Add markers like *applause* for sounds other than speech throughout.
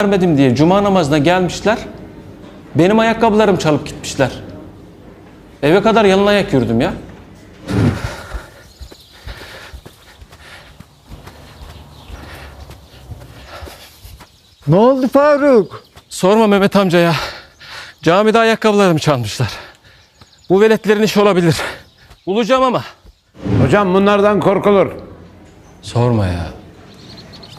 vermedim diye cuma namazına gelmişler. Benim ayakkabılarım çalıp gitmişler. Eve kadar yalın ayak yürüdüm ya. Ne oldu Faruk? Sorma Mehmet amca ya. Camide ayakkabılarımı çalmışlar. Bu veletlerin işi olabilir. Bulacağım ama. Hocam bunlardan korkulur. Sorma ya.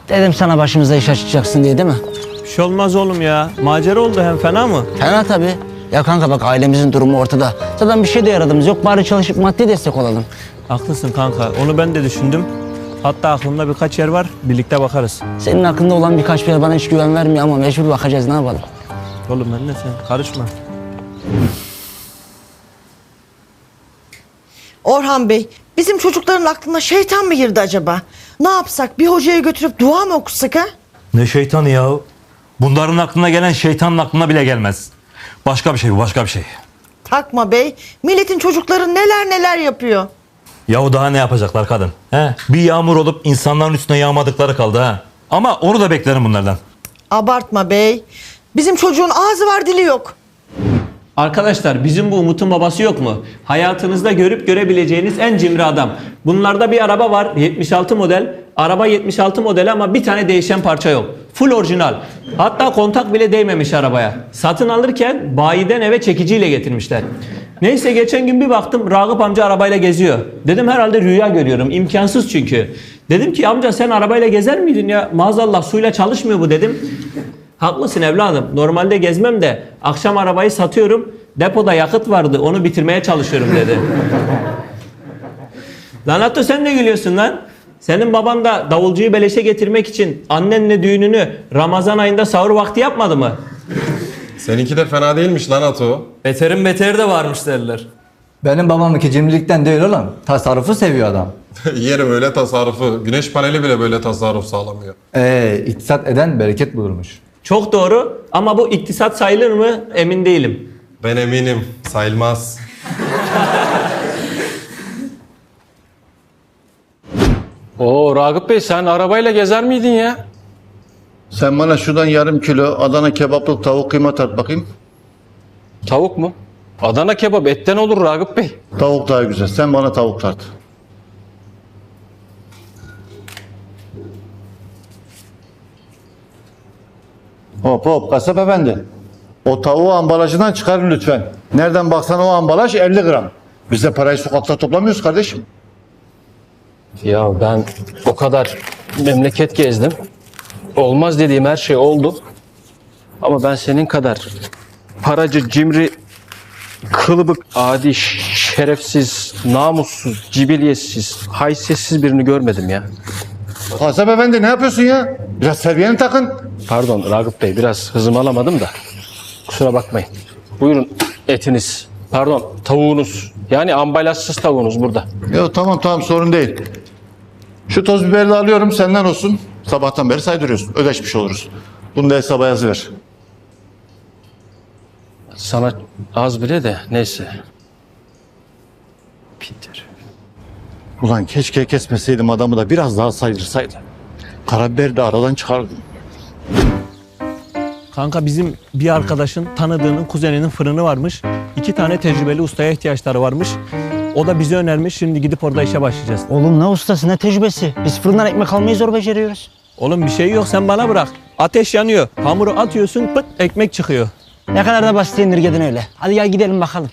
Dedim sana başımıza iş açacaksın diye değil mi? Şey olmaz oğlum ya. Macera oldu hem fena mı? Fena tabii. Ya kanka bak ailemizin durumu ortada. Zaten bir şey de yaradığımız yok. Bari çalışıp maddi destek olalım. Haklısın kanka. Onu ben de düşündüm. Hatta aklımda birkaç yer var. Birlikte bakarız. Senin hakkında olan birkaç bir yer bana hiç güven vermiyor ama mecbur bakacağız ne yapalım. Oğlum ben de sen karışma. Orhan Bey, bizim çocukların aklına şeytan mı girdi acaba? Ne yapsak? Bir hocaya götürüp dua mı okusak ha? Ne şeytanı ya? Bunların aklına gelen şeytanın aklına bile gelmez. Başka bir şey bu, başka bir şey. Takma bey. Milletin çocukları neler neler yapıyor. Yahu daha ne yapacaklar kadın? He? Bir yağmur olup insanların üstüne yağmadıkları kaldı ha. Ama onu da beklerim bunlardan. Abartma bey. Bizim çocuğun ağzı var dili yok. Arkadaşlar bizim bu Umut'un babası yok mu? Hayatınızda görüp görebileceğiniz en cimri adam. Bunlarda bir araba var 76 model. Araba 76 model ama bir tane değişen parça yok. Full orijinal. Hatta kontak bile değmemiş arabaya. Satın alırken bayiden eve çekiciyle getirmişler. Neyse geçen gün bir baktım Ragıp amca arabayla geziyor. Dedim herhalde rüya görüyorum. İmkansız çünkü. Dedim ki amca sen arabayla gezer miydin ya? Maazallah suyla çalışmıyor bu dedim. Haklısın evladım. Normalde gezmem de akşam arabayı satıyorum. Depoda yakıt vardı. Onu bitirmeye çalışıyorum dedi. *laughs* lan Atto sen ne gülüyorsun lan? Senin baban da davulcuyu beleşe getirmek için annenle düğününü Ramazan ayında sahur vakti yapmadı mı? Seninki de fena değilmiş lan Ato. Beterin beteri de varmış derler. Benim babamınki cimrilikten değil oğlum. Tasarrufu seviyor adam. *laughs* Yerim öyle tasarrufu. Güneş paneli bile böyle tasarruf sağlamıyor. Ee, iktisat eden bereket bulurmuş. Çok doğru ama bu iktisat sayılır mı emin değilim. Ben eminim. Sayılmaz. *laughs* Oo Ragıp Bey sen arabayla gezer miydin ya? Sen bana şuradan yarım kilo Adana kebaplık tavuk kıyma tart bakayım. Tavuk mu? Adana kebap etten olur Ragıp Bey. Tavuk daha güzel. Sen bana tavuk tart. Hop hop kasap efendi. O tavuğu ambalajından çıkarın lütfen. Nereden baksan o ambalaj 50 gram. Biz de parayı sokakta toplamıyoruz kardeşim. Ya ben o kadar memleket gezdim. Olmaz dediğim her şey oldu. Ama ben senin kadar paracı, cimri, kılıbık, adi, şerefsiz, namussuz, cibiliyetsiz, haysiyetsiz birini görmedim ya. Kasap efendi ne yapıyorsun ya? Biraz seviyeni takın. Pardon Ragıp Bey biraz hızımı alamadım da. Kusura bakmayın. Buyurun etiniz. Pardon tavuğunuz. Yani ambalajsız tavuğunuz burada. Yok tamam tamam sorun değil. Şu toz biberi de alıyorum senden olsun. Sabahtan beri saydırıyorsun. Ödeşmiş oluruz. Bunu da hesaba yazıver. Sana az bile de neyse. Peter. Ulan keşke kesmeseydim adamı da biraz daha saydırsaydı. Karabiberi de aradan çıkardım. Kanka bizim bir arkadaşın tanıdığının kuzeninin fırını varmış. İki tane tecrübeli ustaya ihtiyaçları varmış. O da bizi önermiş. Şimdi gidip orada işe başlayacağız. Oğlum ne ustası ne tecrübesi. Biz fırından ekmek almayı zor beceriyoruz. Oğlum bir şey yok sen bana bırak. Ateş yanıyor. Hamuru atıyorsun pıt ekmek çıkıyor. Ne kadar da basit indirgedin öyle. Hadi gel gidelim bakalım.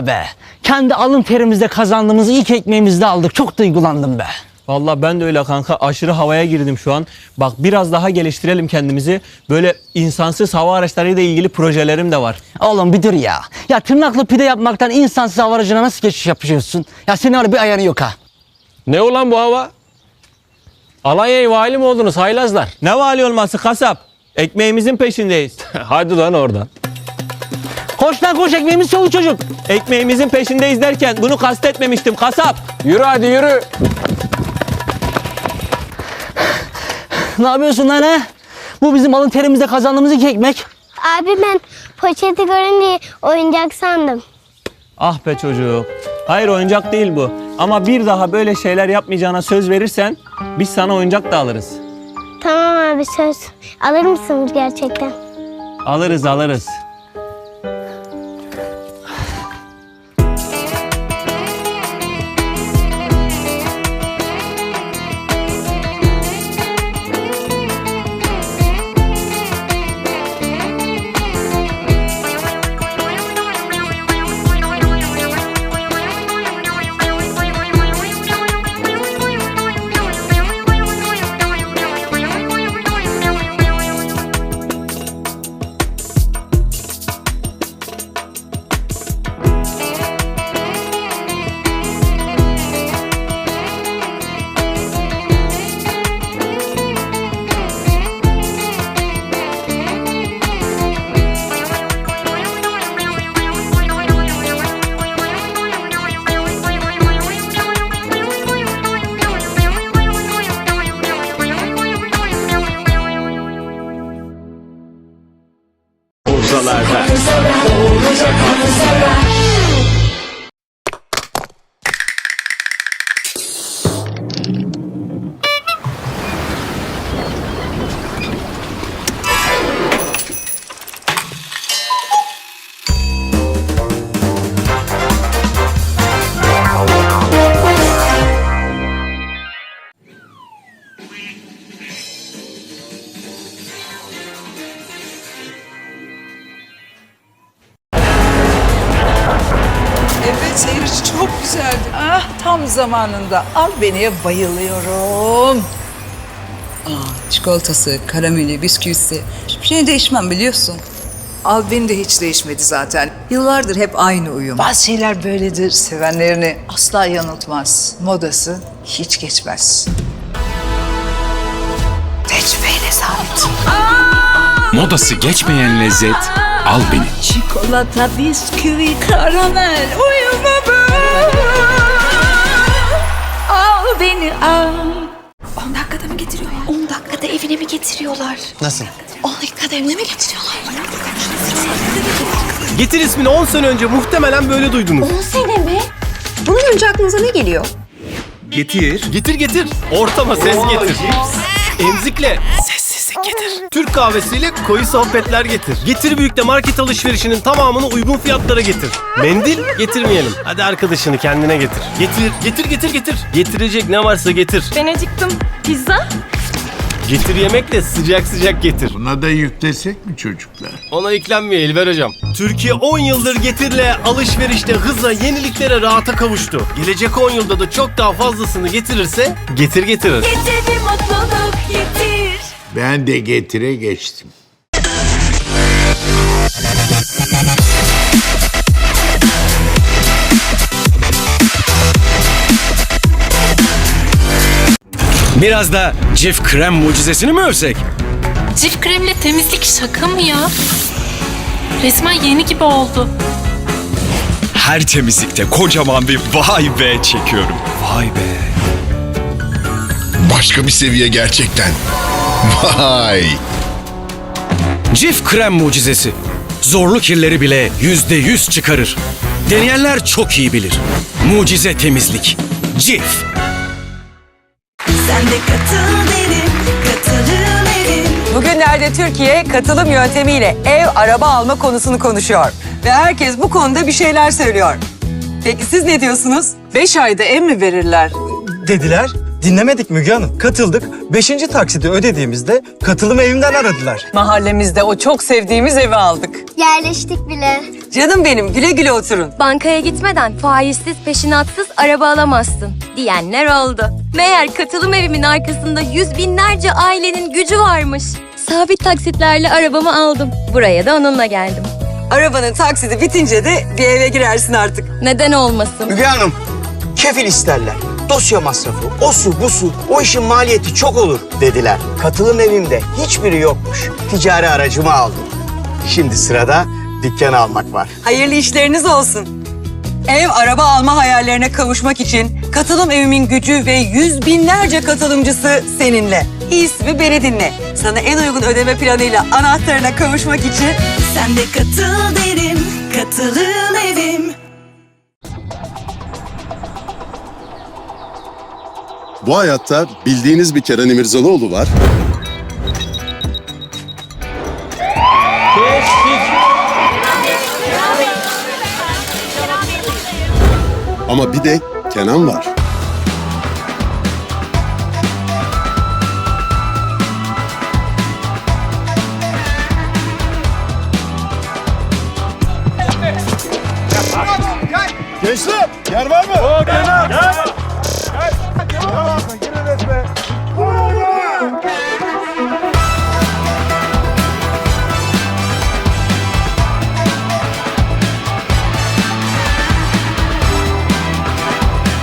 Kanka be. Kendi alın terimizde kazandığımız ilk ekmeğimizi de aldık. Çok duygulandım be. Vallahi ben de öyle kanka aşırı havaya girdim şu an. Bak biraz daha geliştirelim kendimizi. Böyle insansız hava araçlarıyla ilgili projelerim de var. Oğlum bir dur ya. Ya tırnaklı pide yapmaktan insansız hava aracına nasıl geçiş yapıyorsun? Ya senin öyle bir ayarı yok ha. Ne olan bu hava? Alanya'ya vali mi oldunuz haylazlar? Ne vali olması kasap? Ekmeğimizin peşindeyiz. *laughs* Hadi lan oradan. Koş lan koş ekmeğimiz çoluk çocuk. Ekmeğimizin peşindeyiz derken bunu kastetmemiştim kasap. Yürü hadi yürü. Ne yapıyorsun lan he? Bu bizim alın terimizde kazandığımız iki ekmek. Abi ben poşeti görünce oyuncak sandım. Ah be çocuk. Hayır oyuncak değil bu. Ama bir daha böyle şeyler yapmayacağına söz verirsen biz sana oyuncak da alırız. Tamam abi söz. Alır mısınız gerçekten? Alırız alırız. Seyirci çok güzeldi. Ah tam zamanında. Al beniye bayılıyorum. Aa, çikolatası, karameli, bisküvisi. Hiçbir şey değişmem biliyorsun. Al beni de hiç değişmedi zaten. Yıllardır hep aynı uyum. Bazı şeyler böyledir. Sevenlerini asla yanıltmaz. Modası hiç geçmez. Tecrübeyle sabit. Modası geçmeyen lezzet al beni. Çikolata, bisküvi, karamel uyumu bu. Al beni al. 10 dakikada mı getiriyorlar? 10 dakikada evine mi getiriyorlar? Nasıl? 10 dakikada evine mi getiriyorlar? Getir ismini 10 sene önce muhtemelen böyle duydunuz. 10 sene mi? Bunun önce aklınıza ne geliyor? Getir. Getir getir. Ortama ses getir. Emzikle. Getir. Türk kahvesiyle koyu sohbetler getir. Getir büyükte market alışverişinin tamamını uygun fiyatlara getir. Mendil getirmeyelim. Hadi arkadaşını kendine getir. Getir, getir, getir, getir. Getirecek ne varsa getir. Ben acıktım. Pizza? Getir yemek de sıcak sıcak getir. Buna da yüklesek mi çocuklar? Ona yüklenmiyor İlber hocam. Türkiye 10 yıldır getirle alışverişte hızla yeniliklere rahata kavuştu. Gelecek 10 yılda da çok daha fazlasını getirirse getir getirir. Getir bir mutluluk getir. Ben de getire geçtim. Biraz da cif krem mucizesini mi övsek? Cif kremle temizlik şaka mı ya? Resmen yeni gibi oldu. Her temizlikte kocaman bir vay be çekiyorum. Vay be. Başka bir seviye gerçekten. Vay. Cif krem mucizesi. Zorlu kirleri bile yüzde yüz çıkarır. Deneyenler çok iyi bilir. Mucize temizlik. Cif. Sen de katıl. Bugünlerde Türkiye katılım yöntemiyle ev, araba alma konusunu konuşuyor. Ve herkes bu konuda bir şeyler söylüyor. Peki siz ne diyorsunuz? Beş ayda ev mi verirler? Dediler. Dinlemedik Müge Hanım. Katıldık. Beşinci taksidi ödediğimizde katılım evimden aradılar. Mahallemizde o çok sevdiğimiz evi aldık. Yerleştik bile. Canım benim güle güle oturun. Bankaya gitmeden faizsiz peşinatsız araba alamazsın diyenler oldu. Meğer katılım evimin arkasında yüz binlerce ailenin gücü varmış. Sabit taksitlerle arabamı aldım. Buraya da onunla geldim. Arabanın taksidi bitince de bir eve girersin artık. Neden olmasın? Müge Hanım. Kefil isterler. Dosya masrafı, o su bu su, o işin maliyeti çok olur dediler. Katılım evimde hiçbiri yokmuş. Ticari aracımı aldım. Şimdi sırada dükkanı almak var. Hayırlı işleriniz olsun. Ev araba alma hayallerine kavuşmak için katılım evimin gücü ve yüz binlerce katılımcısı seninle. İsmi beni dinle. Sana en uygun ödeme planıyla anahtarına kavuşmak için Sen de katıl derim, katılım evim. Bu hayatta bildiğiniz bir Kenan İmirzalıoğlu var. Ama bir de Kenan var. Gençler yer var mı? O Kenan.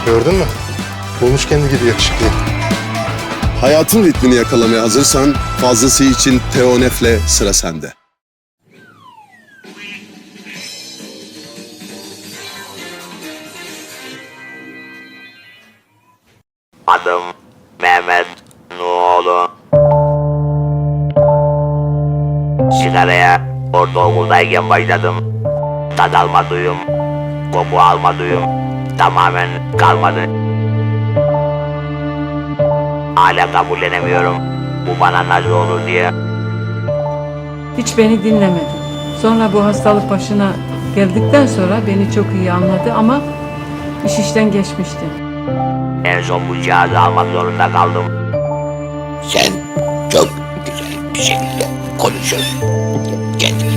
Gördün mü? Bulmuş kendi gibi yakışıklı. Hayatın ritmini yakalamaya hazırsan fazlası için Teonef'le sıra sende. Adım Mehmet Nuoğlu. Sigaraya ortaokuldayken başladım. Tad alma duyum, koku alma duyum tamamen kalmadı. Hala kabullenemiyorum. Bu bana nasıl olur diye. Hiç beni dinlemedi. Sonra bu hastalık başına geldikten sonra beni çok iyi anladı ama iş işten geçmişti. En son bu cihazı almak zorunda kaldım. Sen çok güzel bir şekilde konuşuyorsun. Gel.